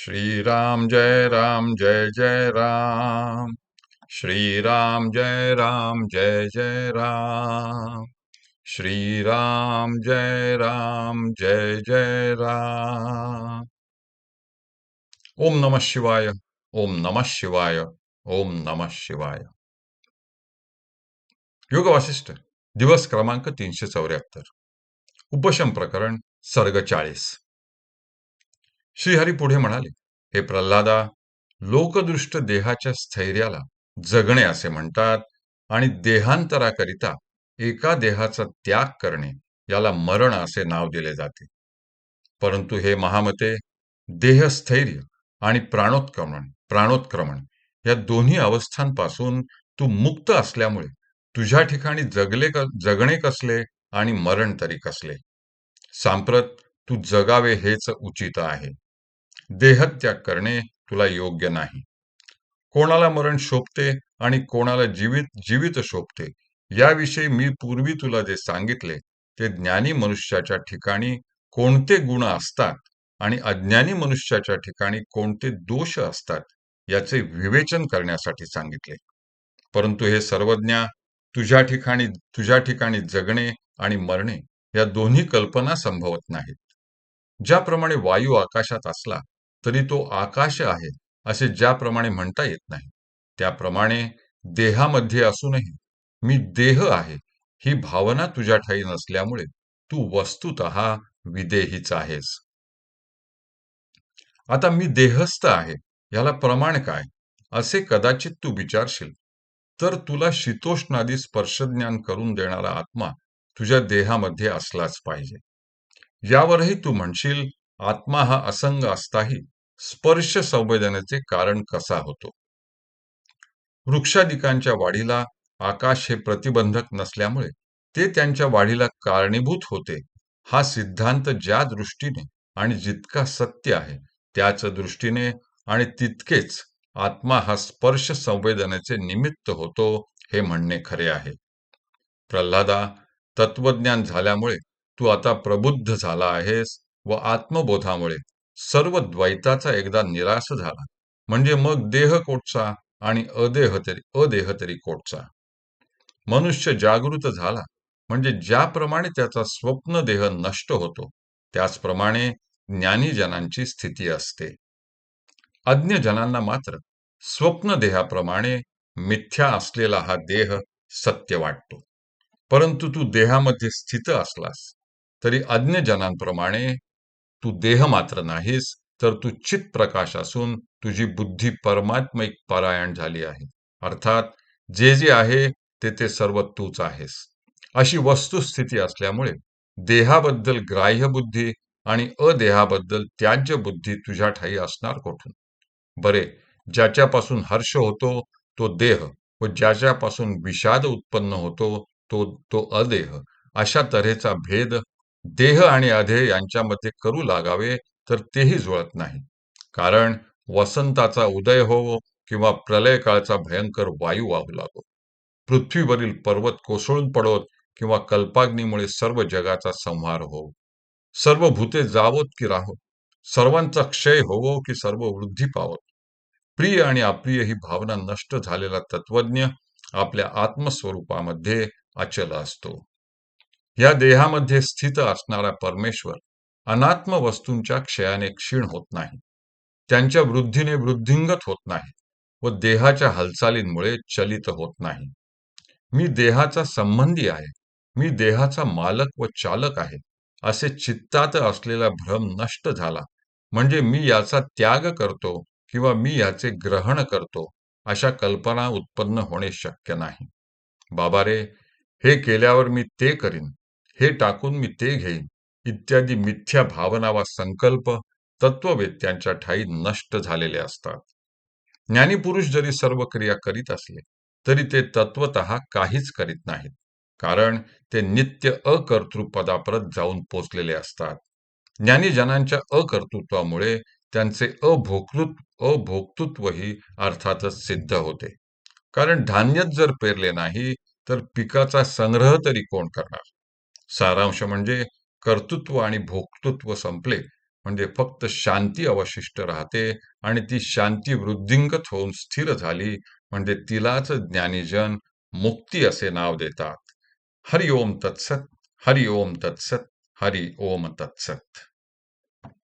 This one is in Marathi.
श्रीराम जय राम जय जय राम। श्रीराम जय राम जय जय राम। श्रीराम जय राम जय जय राम। ओम नमः शिवाय ओम नमः शिवाय ओम नमः शिवाय। योग वासिष्ठ दिवस क्रमांक तीनशे चौऱ्याहत्तर। उपशम प्रकरण सर्ग चाळीस। श्रीहरी पुढे म्हणाले हे प्रल्हादा लोकदृष्ट देहाच्या स्थैर्याला जगणे असे म्हणतात आणि देहांतराकरिता एका देहाचा त्याग करणे याला मरण असे नाव दिले जाते. परंतु हे महामते देहस्थैर्य आणि प्राणोत्क्रमण प्राणोत्क्रमण या दोन्ही अवस्थांपासून तू मुक्त असल्यामुळे तुझ्या ठिकाणी जगले जगणे कसले आणि मरण तरी कसले. सांप्रत तू जगावे हेच उचित आहे. देहत्याग करणे तुला योग्य नाही. कोणाला मरण शोभते आणि कोणाला जीवित जीवित शोभते याविषयी मी पूर्वी तुला जे सांगितले ते ज्ञानी मनुष्याच्या ठिकाणी कोणते गुण असतात आणि अज्ञानी मनुष्याच्या ठिकाणी कोणते दोष असतात याचे विवेचन करण्यासाठी सांगितले. परंतु हे सर्वज्ञा तुझ्या ठिकाणी तुझ्या ठिकाणी जगणे आणि मरणे या दोन्ही कल्पना संभवत नाहीत. ज्याप्रमाणे वायू आकाशात असला तरी तो आकाश आहे असे ज्याप्रमाणे म्हणता येत नाही. त्याप्रमाणे देहामध्ये असूनही मी देह आहे ही भावना तुझ्या ठाई नसल्यामुळे तू वस्तुत विदेहीच आहेस. आता मी देहस्थ आहे याला प्रमाण काय? असे कदाचित तू विचारशील. तर तुला शीतोष्णादी स्पर्शज्ञान करून देणारा आत्मा तुझ्या देहामध्ये असलाच पाहिजे. यावरही तू म्हणशील आत्मा हा असंग असताही स्पर्श संवेदनेचे कारण कसा होतो? वृक्षादिकांच्या वाढीला आकाश हे प्रतिबंधक नसल्यामुळे ते त्यांच्या वाढीला कारणीभूत होते हा सिद्धांत ज्या दृष्टीने आणि जितका सत्य आहे त्याच दृष्टीने आणि तितकेच आत्मा हा स्पर्श संवेदनेचे निमित्त होतो हे म्हणणे खरे आहे. प्रल्हादा तत्वज्ञान झाल्यामुळे तू आता प्रबुद्ध झाला आहेस व आत्मबोधामुळे सर्व द्वैताचा एकदा निराश झाला. म्हणजे मग देह कोटचा आणि अदेह तरी अदेह तरी कोटचा मनुष्य जागृत झाला. म्हणजे ज्याप्रमाणे त्याचा स्वप्न देह नष्ट होतो त्याचप्रमाणे ज्ञानीजनांची स्थिती असते. अज्ञजनांना मात्र स्वप्न देहाप्रमाणे मिथ्या असलेला हा देह सत्य वाटतो. परंतु तू देहामध्ये स्थित असलास तरी अज्ञजनांप्रमाणे तू देह मात्र नाहीस तर तू चित प्रकाश असून तुझी बुद्धी परमात्मिक परायण झाली आहे. अर्थात जे जे आहे ते ते सर्व तूच आहेस. अशी वस्तुस्थिती असल्यामुळे देहाबद्दल ग्राह्य बुद्धी आणि अदेहाबद्दल त्याज्य बुद्धी तुझ्या ठाई असणार कोठून? बरे ज्याच्यापासून हर्ष होतो तो देह व ज्याच्यापासून विषाद उत्पन्न होतो तो तो अदेह. अशा तऱ्हेचा भेद देह आणि अधेय यांच्यामध्ये करू लागावे तर तेही जुळत नाही. कारण वसंताचा उदय होवो किंवा प्रलय काळचा भयंकर वायू वाहू लागो. पृथ्वीवरील पर्वत कोसळून पडोत किंवा कल्पाग्नीमुळे सर्व जगाचा संहार हो सर्व भूते जावोत की राहो सर्वांचा क्षय होवो की सर्व वृद्धी पावत. प्रिय आणि अप्रिय ही भावना नष्ट झालेला तत्वज्ञ आपल्या आत्मस्वरूपामध्ये अचल असतो. या देहामध्ये स्थित असणारा परमेश्वर अनात्म वस्तूंच्या क्षयाने क्षीण होत नाही. त्यांच्या वृद्धीने वृद्धिंगत होत नाही व देहाच्या हालचालींमुळे चलित होत नाही. मी देहाचा संबंधी आहे. मी देहाचा मालक व चालक आहे. असे चित्तात असलेला भ्रम नष्ट झाला. म्हणजे मी याचा त्याग करतो किंवा मी याचे ग्रहण करतो अशा कल्पना उत्पन्न होणे शक्य नाही. बाबा रे हे केल्यावर मी ते करीन. हे टाकून मी ते घेईन. इत्यादी मिथ्या भावना वा संकल्प तत्ववेत्यांच्या ठाई नष्ट झालेले असतात. ज्ञानीपुरुष जरी सर्व क्रिया करीत असले तरी ते तत्वत काहीच करीत नाहीत. कारण ते नित्य अकर्तृपदाप्रत जाऊन पोचलेले असतात. ज्ञानीजनांच्या अकर्तृत्वामुळे त्यांचे अभोकृत अभोक्तृत्वही अर्थातच सिद्ध होते. कारण धान्यच जर पेरले नाही तर पिकाचा संग्रह तरी कोण करणार? सारांश म्हणजे कर्तृत्व आणि भोक्तृत्व संपले. म्हणजे फक्त शांती अवशिष्ट राहते आणि ती शांती वृद्धिंगत होऊन स्थिर झाली. म्हणजे तिलाच ज्ञानीजन मुक्ती असे नाव देतात. हरि ओम तत्सत हरि ओम तत्सत हरि ओम तत्सत.